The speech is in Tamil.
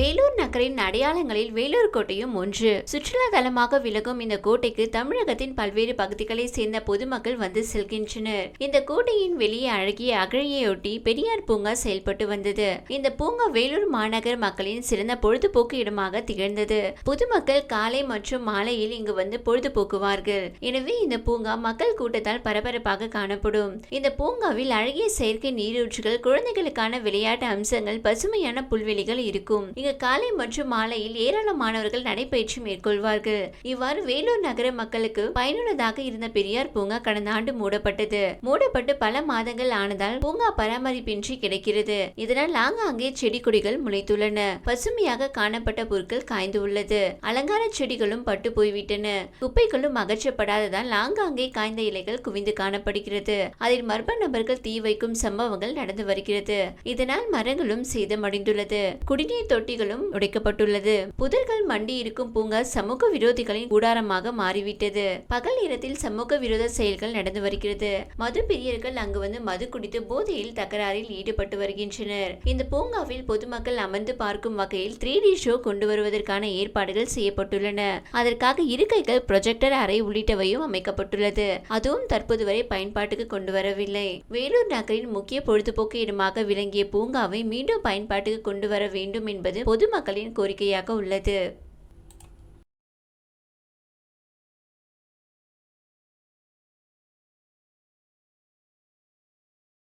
வேலூர் நகரின் அடையாளங்களில் வேலூர் கோட்டையும் ஒன்று. சுற்றுலா தலமாக விலகும் இந்த கோட்டைக்கு தமிழகத்தின் பல்வேறு பகுதிகளை சேர்ந்த பொதுமக்கள் வந்து செல்கின்றனர். இந்த கோட்டையின் வெளியே அழகிய அகழியையொட்டி பெரியார் பூங்கா செயல்பட்டு வந்தது. இந்த பூங்கா வேலூர் மாநகர் மக்களின் சிறந்த பொழுதுபோக்கு இடமாக திகழ்ந்தது. பொதுமக்கள் காலை மற்றும் மாலையில் இங்கு வந்து பொழுதுபோக்குவார்கள். எனவே இந்த பூங்கா மக்கள் கூட்டத்தால் பரபரப்பாக காணப்படும். இந்த பூங்காவில் அழகிய செயற்கை நீரூற்றுகள் குழந்தைகளுக்கான விளையாட்டு அம்சங்கள் பசுமையான புல்வெளிகள் இருக்கும். இங்கு காலை மற்றும் மாலையில் ஏராளமானவர்கள் நடைபயிற்சி மேற்கொள்வார்கள். இவ்வாறு வேலூர் நகர மக்களுக்கு பயனுள்ளதாக இருந்த பெரியார் பூங்கா கடந்த ஆண்டு மூடப்பட்டது. மூடப்பட்டு பல மாதங்கள் ஆனதால் பூங்கா பராமரிப்பின்றி கிடைக்கிறது. இதனால் ஆங்காங்கே செடி கொடிகள் முளைத்துள்ளன. பசுமையாக காணப்பட்ட பொருட்கள் காய்ந்து உள்ளது அலங்கார செடிகளும் பட்டு போய்விட்டன குப்பைகளும் அகற்றப்படாததால் ஆங்காங்கே காய்ந்த இலைகள் குவிந்து காணப்படுகிறது. அதில் மர்ம நபர்கள் தீ வைக்கும் சம்பவங்கள் நடந்து வருகிறது. இதனால் மரங்களும் சேதமடைந்துள்ளது. குடிநீர் தொட்டிகளும் உடைக்கப்பட்டுள்ளது. புதர்கள் மண்டி இருக்கும் பூங்கா சமூக விரோதிகளின் கூடாரமாக மாறிவிட்டது. பகல் நேரத்தில் சமூக விரோத செயல்கள் நடந்து வருகிறது. மது பிரியர்கள் அங்கு வந்து மது குடித்து போதையில் தகராறில் ஈடுபட்டு வருகின்றனர். இந்த பூங்காவில் பொதுமக்கள் அமர்ந்து பார்க்கும் வகையில் த்ரீ டி ஷோ கொண்டு வருவதற்கான ஏற்பாடுகள் செய்யப்பட்டுள்ளன. அதற்காக இருக்கைகள் ப்ரொஜெக்டர் அறை உள்ளிட்டவையும் அமைக்கப்பட்டுள்ளது. அதுவும் தற்போது வரை பயன்பாட்டுக்கு கொண்டு வரவில்லை. வேலூர் நகரின் முக்கிய பொழுதுபோக்கு இடமாக விளங்கிய பூங்காவை மீண்டும் பயன்பாட்டுக்கு கொண்டு வர வேண்டும் என்பது பொதுமக்களின் கோரிக்கையாக உள்ளது.